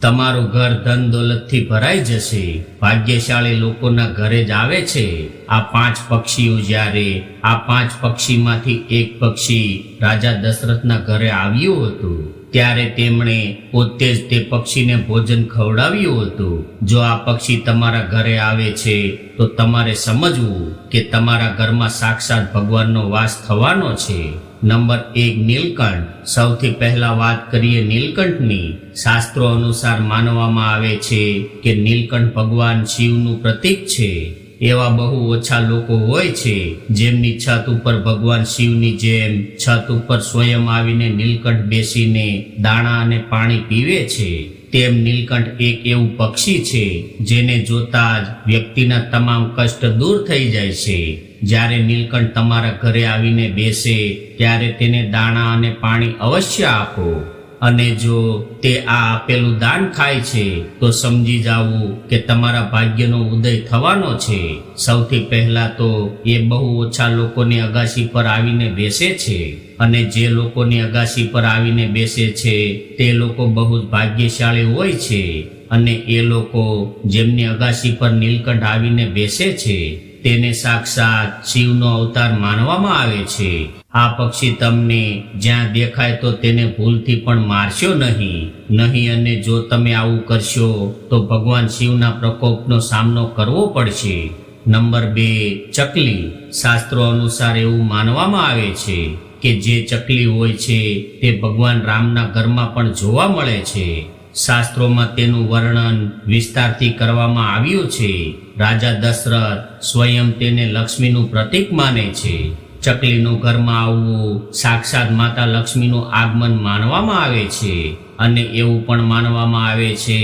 તમારું ઘર ધન દોલતથી ભરાઈ જશે. ભાગ્યશાળી લોકોના ઘરે જ આવે છે. આ પાંચ પક્ષીઓ જ્યારે આ પાંચ પક્ષીમાંથી એક પક્ષી રાજા દશરથના ઘરે આવ્યું હતું, ત્યારે તેમણે પોતે જ તે પક્ષીને ભોજન ખવડાવ્યું હતું. જો આ પક્ષી તમારા ઘરે આવે છે, તો તમારે સમજવું કે તમારા ઘરમાં સાક્ષાત ભગવાનનો વાસ થવાનો છે. નંબર એક નીલકંઠ. સૌથી પહેલા વાત કરીએ નીલકંઠની. શાસ્ત્રો અનુસાર માનવામાં આવે છે કે નીલકંઠ ભગવાન શિવનું પ્રતીક છે. એવા બહુ ઓછા લોકો હોય છે જેમની છત ઉપર ભગવાન શિવની જેમ છત ઉપર સ્વયં આવીને નીલકંઠ બેસીને દાણા અને પાણી પીવે છે. તેમ નીલકંઠ એક એવું પક્ષી છે જેને જોતા જ વ્યક્તિના તમામ કષ્ટ દૂર થઈ જાય છે. જ્યારે નીલકંઠ તમારા ઘરે આવીને બેસે, ત્યારે તેને દાણા અને પાણી અવશ્ય આપો. અને જો તે આ આપેલું દાન ખાય છે, તો સમજી જાવું કે તમારા ભાગ્યનો ઉદય થવાનો છે. સૌથી પહેલા તો એ બહુ ઓછા લોકોની અગાશી પર આવીને બેસે છે. અને જે લોકોની અગાશી પર આવીને બેસે છે, તે લોકો બહુ જ ભાગ્યશાળી હોય છે. અને એ લોકો જેમની અગાશી પર નીલકંઠ આવીને બેસે છે તેને સાક્ષાત શિવનો અવતાર માનવામાં આવે છે. આ પક્ષી તમને જ્યાં દેખાય તો તેને ભૂલથી પણ મારશો નહીં. નહીં અને જો તમે આવું કરશો, તો ભગવાન શિવના પ્રકોપનો સામનો કરવો પડશે. નંબર બે, ચકલી. શાસ્ત્રો અનુસાર એવું માનવામાં આવે છે કે જે ચકલી હોય છે, તે ભગવાન રામના ઘરમાં પણ જોવા મળે છે. શાસ્ત્રોમાં તેનું વર્ણન વિસ્તારથી કરવામાં આવ્યું છે. રાજા દશરથ સ્વયં તેને લક્ષ્મીનું પ્રતીક માને છે. ચકલીનું ઘરમાં આવવું સાક્ષાત માતા લક્ષ્મીનું આગમન માનવામાં આવે છે અને એવું પણ માનવામાં આવે છે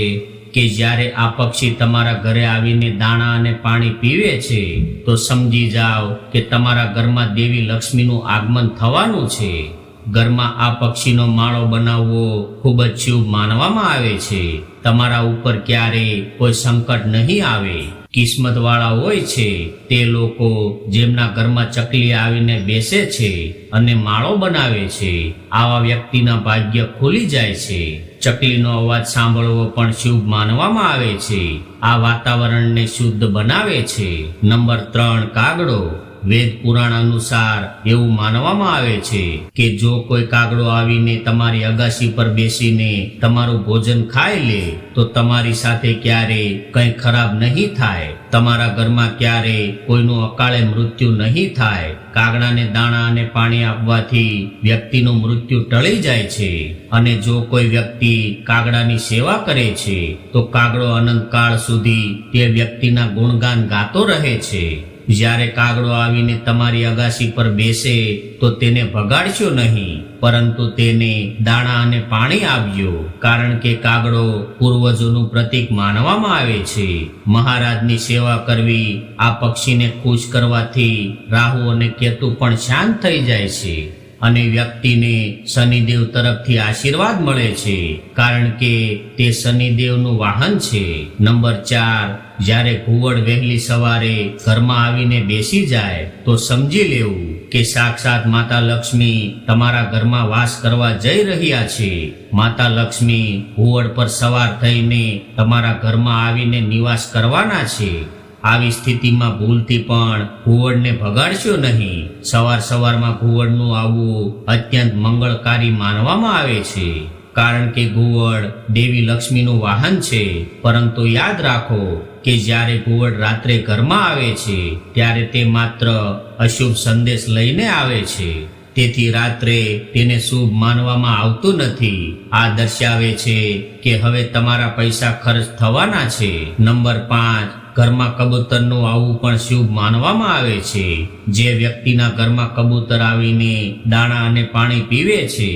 કે જ્યારે આ પક્ષી તમારા ઘરે આવીને દાણા અને પાણી પીવે છે, તો સમજી જાઓ કે તમારા ઘરમાં દેવી લક્ષ્મીનું આગમન થવાનું છે. ઘરમાં આ પક્ષીનો માળો બનાવવો ખૂબ જ શુભ માનવામાં આવે છે. તમારા ઉપર ક્યારે કોઈ સંકટ નહીં આવે. કિસ્મત વાળા હોય છે, તે લોકો જેમના ઘરમાં ચકલી આવીને બેસે છે અને માળો બનાવે છે, આવા વ્યક્તિના ભાગ્ય ખુલી જાય છે. ચકલીનો અવાજ સાંભળવો પણ શુભ માનવામાં આવે છે. આ વાતાવરણને શુદ્ધ બનાવે છે. નંબર ત્રણ, કાગડો. વેદ પુરાણ અનુસાર એવું માનવામાં આવે છે કે જો કોઈ કાગડો આવીને તમારી અગાશી પર બેસીને તમારું ભોજન ખાઈ લે, તો તમારી સાથે ક્યારે કંઈ ખરાબ નહીં થાય. તમારા ઘરમાં ક્યારે કોઈનું અકાળે મૃત્યુ નહીં થાય. કાગડાને દાણા અને પાણી આપવાથી વ્યક્તિનું મૃત્યુ ટળી જાય છે. અને જો કોઈ વ્યક્તિ કાગડાની સેવા કરે છે, તો કાગડો અનંતકાળ સુધી તે વ્યક્તિના ગુણગાન ગાતો રહે છે. જ્યારે કાગડો આવીને તમારી અગાશી પર બેસે તો તેને ભગાડશો નહીં, પરંતુ તેને દાણા અને પાણી આપજો, કારણ કે કાગડો પૂર્વજોનું પ્રતીક માનવામાં આવે છે. મહારાજની સેવા કરવી આ પક્ષીને ખુશ કરવાથી રાહુ અને કેતુ પણ શાંત થઈ જાય છે. અને વ્યક્તિને શનિદેવ તરફથી આશીર્વાદ મળે છે. કારણ કે તે શનિદેવનું વાહન છે. નંબર ચાર, જ્યારે ઘુવડ વહેલી સવારે ઘરમાં આવીને બેસી જાય, તો સમજી લેવું કે સાક્ષાત માતા લક્ષ્મી તમારા ઘરમાં વાસ કરવા જઈ રહ્યા છે. માતા લક્ષ્મી ઘુવડ પર સવાર થઈને તમારા ઘરમાં આવીને નિવાસ કરવાના છે. આવી સ્થિતિમાં ભૂલથી પણ ઘુવડને ભગાડશો નહીં. સવાર સવારમાં ઘુવડનું આવવું અત્યંત મંગળકારી માનવામાં આવે છે. કારણ કે ઘુવડ દેવી લક્ષ્મીનું વાહન છે. પરંતુ યાદ રાખો કે જ્યારે ઘુવડ રાત્રે ઘરમાં આવે છે, ત્યારે તે માત્ર અશુભ સંદેશ લઈને આવે છે. તેથી રાત્રે તેને શુભ માનવામાં આવતું નથી. આ દર્શાવે છે કે હવે તમારા પૈસા ખર્ચ થવાના છે. નંબર પાંચ ઘરમાં કબૂતરનું આવવું પણ શુભ માનવામાં આવે છે. જે વ્યક્તિના ઘરમાં કબૂતર આવીને દાણા અને પાણી પીવે છે,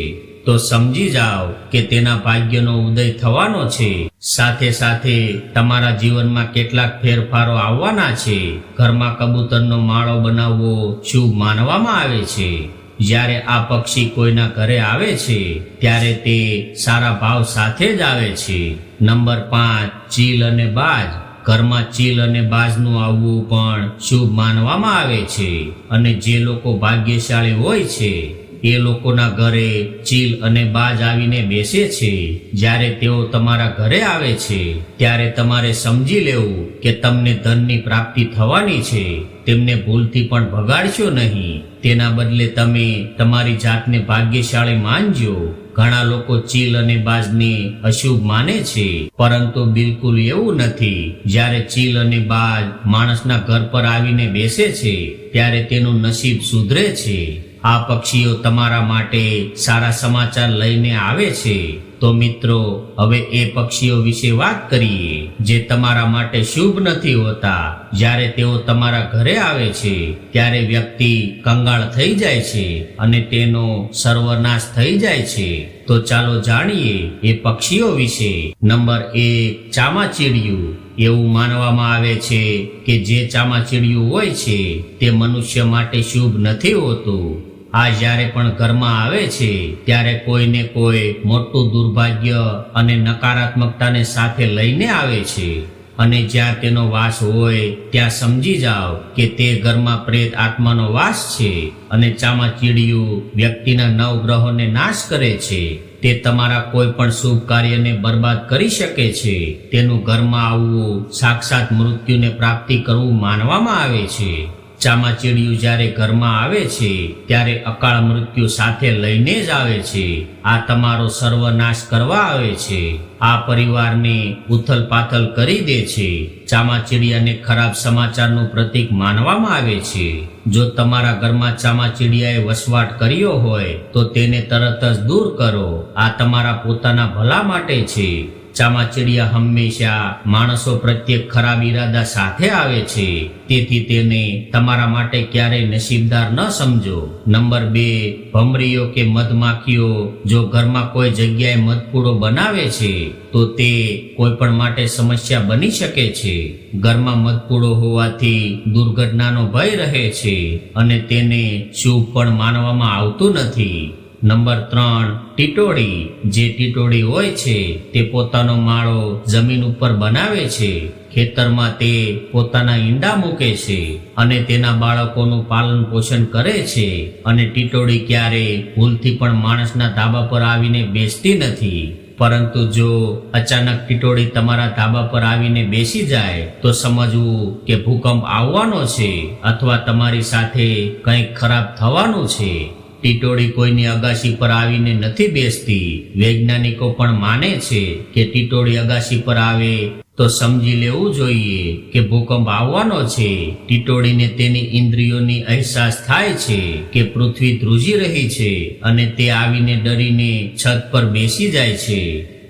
તો સમજી જાઓ કે તેના ભાગ્યનો ઉદય થવાનો છે. સાથે સાથે તમારા જીવનમાં કેટલાક ફેરફારો આવવાના છે. ઘરમાં કબૂતરનો માળો બનાવવો શુભ માનવામાં આવે છે. જ્યારે આ પક્ષી કોઈના ઘરે આવે છે, ત્યારે તે સારા ભાવ સાથે જ આવે છે. નંબર પાંચ, ચીલ અને બાજ. ઘરમાં ચીલ અને બાજનું આવવું પણ શુભ માનવામાં આવે છે. અને જે લોકો ભાગ્યશાળી હોય છે, એ લોકોના ઘરે ચીલ અને બાજ આવીને બેસે છે. જ્યારે તેઓ તમારા ઘરે આવે છે, ત્યારે તમારે સમજી લેવું કે તમને ધનની પ્રાપ્તિ થવાની છે. તેમને ભૂલથી પણ ભગાડશો નહીં. તેના બદલે તમે તમારી જાતને ભાગ્યશાળી માનજો. ઘણા લોકો ચીલ અને બાજને અશુભ માને છે, પરંતુ બિલકુલ એવું નથી. જ્યારે ચીલ અને બાજ માણસના ઘર પર આવીને બેસે છે, ત્યારે તેનું નસીબ સુધરે છે. આ પક્ષીઓ તમારા માટે સારા સમાચાર લઈને આવે છે. તો મિત્રો, હવે એ પક્ષીઓ વિશે વાત કરીએ, જે તમારા માટે શુભ નથી હોતા. જ્યારે તેઓ તમારા ઘરે આવે છે, ત્યારે વ્યક્તિ કંગાળ થઈ જાય છે અને તેનો સર્વનાશ થઈ જાય છે. તો ચાલો જાણીએ એ પક્ષીઓ વિશે. નંબર એક, ચામાચીડિયું. એવું માનવામાં આવે છે કે જે ચામાચીડિયું હોય છે, તે મનુષ્ય માટે શુભ નથી હોતું. આ જ્યારે પણ ઘરમાં આવે છે, ત્યારે કોઈને કોઈ મોટું દુર્ભાગ્ય અને નકારાત્મકતાને સાથે લઈને આવે છે. અને જ્યાં તેનો વાસ હોય, ત્યાં સમજી જાઓ કે તે ઘરમાં પ્રેત આત્માનો વાસ છે અને ચામાચીડિયું વ્યક્તિના નવ ગ્રહોને નાશ કરે છે. તે તમારા કોઈ પણ શુભ કાર્યને બરબાદ કરી શકે છે. તેનું ઘરમાં આવવું સાક્ષાત મૃત્યુને પ્રાપ્તિ કરવું માનવામાં આવે છે. ચામાચીડિયું જ્યારે ઘરમાં આવે છે, ત્યારે અકાળ મૃત્યુ સાથે લઈને જ આવે છે. આ તમારો સર્વનાશ કરવા આવે છે. આ પરિવારને ઉથલ પાથલ કરી દે છે. ચામાચીડિયાને ખરાબ સમાચારનું પ્રતીક માનવામાં આવે છે. જો તમારા ઘરમાં ચામાચીડિયાએ વસવાટ કર્યો હોય, તો તેને તરત જ દૂર કરો. આ તમારા પોતાના ભલા માટે છે. ચામાચીડિયા હંમેશા માણસો પ્રત્યે ખરાબ ઈરાદા સાથે આવે છે. તેથી તેને તમારા માટે ક્યારેય નસીબદાર ન સમજો. નંબર બે, ભમરીઓ કે મધમાખીઓ જો ઘરમાં કોઈ જગ્યાએ મધપૂડો બનાવે છે, તો તે કોઈ પણ માટે સમસ્યા બની શકે છે. ઘરમાં મધપૂડો હોવાથી દુર્ઘટનાનો ભય રહે છે અને તેને શુભ પણ માનવામાં આવતું નથી. નંબર ત્રણ ટીટોડી જે ટીટોડી હોય છે, તે પોતાનો માળો જમીન ઉપર બનાવે છે. ખેતરમાં તે પોતાના ઈંડા મૂકે છે અને તેના બાળકોનું પાલન પોષણ કરે છે અને ટીટોડી ક્યારે ભૂલથી પણ માણસના ધાબા પર આવીને બેસતી નથી. પરંતુ જો અચાનક ટીટોળી તમારા ધાબા પર આવીને બેસી જાય, તો સમજવું કે ભૂકંપ આવવાનો છે અથવા તમારી સાથે કંઈક ખરાબ થવાનું છે. ટીટોડી કોઈની અગાશી પર આવીને નથી બેસતી. વૈજ્ઞાનિકો પણ માને છે કે ટીટોડી અગાશી પર આવે તો સમજી લેવું જોઈએ કે ભૂકંપ આવવાનો છે. ટીટોડીને તેની ઇન્દ્રિયોની અહેસાસ થાય છે કે પૃથ્વી ધ્રુજી રહી છે અને તે આવીને ડરીને છત પર બેસી જાય છે.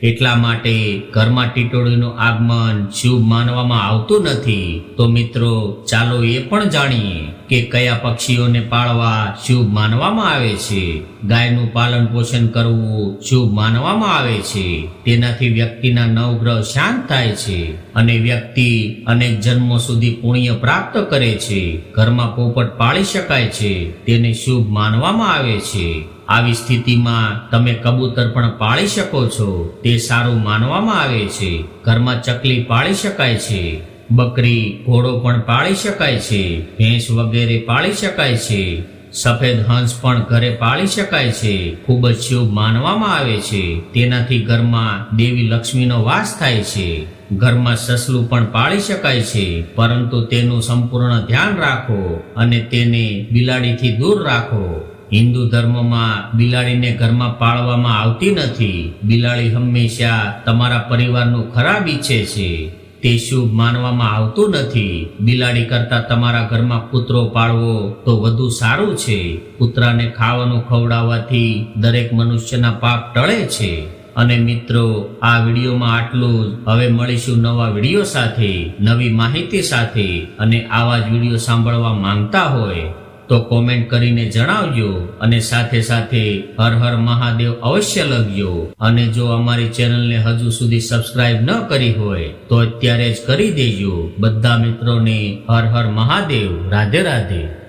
એટલા માટે ઘરમાં ટીટોળીનું આગમન શુભ માનવામાં આવતું નથી. તો મિત્રો, ચાલો એ પણ જાણીએ કે કયા પક્ષીઓને પાળવા શુભ માનવામાં આવે છે. ગાયનું પાલન પોષણ કરવું શુભ માનવામાં આવે છે. તેનાથી વ્યક્તિના નવગ્રહ શાંત થાય છે અને વ્યક્તિ અનેક જન્મો સુધી પુણ્ય પ્રાપ્ત કરે છે. ઘરમાં પોપટ પાળી શકાય છે. તેને શુભ માનવામાં આવે છે. આવી સ્થિતિમાં તમે કબૂતર પણ પાળી શકો છો. તે સારું માનવામાં આવે છે. ઘરમાં ચકલી પાળી શકાય છે. બકરી ઘોડો પણ પાળી શકાય છે. ભેંસ વગેરે પાળી શકાય છે. સફેદ હંસ પણ ઘરે પાળી શકાય છે. ખૂબ જ શુભ માનવામાં આવે છે. તેનાથી ઘરમાં દેવી લક્ષ્મીનો વાસ થાય છે. ઘરમાં સસલું પણ પાળી શકાય છે. પરંતુ તેનું સંપૂર્ણ ધ્યાન રાખો અને તેને બિલાડીથી દૂર રાખો. હિન્દુ ધર્મમાં બિલાડીને ઘરમાં પાળવામાં આવતી નથી. બિલાડી હંમેશા તમારા પરિવારનું ખરાબ ઈચ્છે છે. તે શુભ માનવામાં આવતું નથી. બિલાડી કરતા તમારા ઘરમાં કૂતરો પાળવો તો વધુ સારું છે. કૂતરાને ખાવાનું ખવડાવવાથી દરેક મનુષ્યના પાપ ટળે છે. અને મિત્રો, આ વિડીયોમાં આટલું જ. હવે મળીશું નવા વીડિયો સાથે, નવી માહિતી સાથે. અને આવા જ વીડિયો સાંભળવા માંગતા હોય તો કોમેન્ટ કરીને જણાવજો અને સાથે સાથે હર હર મહાદેવ અવશ્ય લખજો. અને જો અમારી ચેનલને હજુ સુધી સબસ્ક્રાઇબ ન કરી હોય, તો અત્યારે જ કરી દેજો. બધા મિત્રોને હર હર મહાદેવ. રાધે રાધે.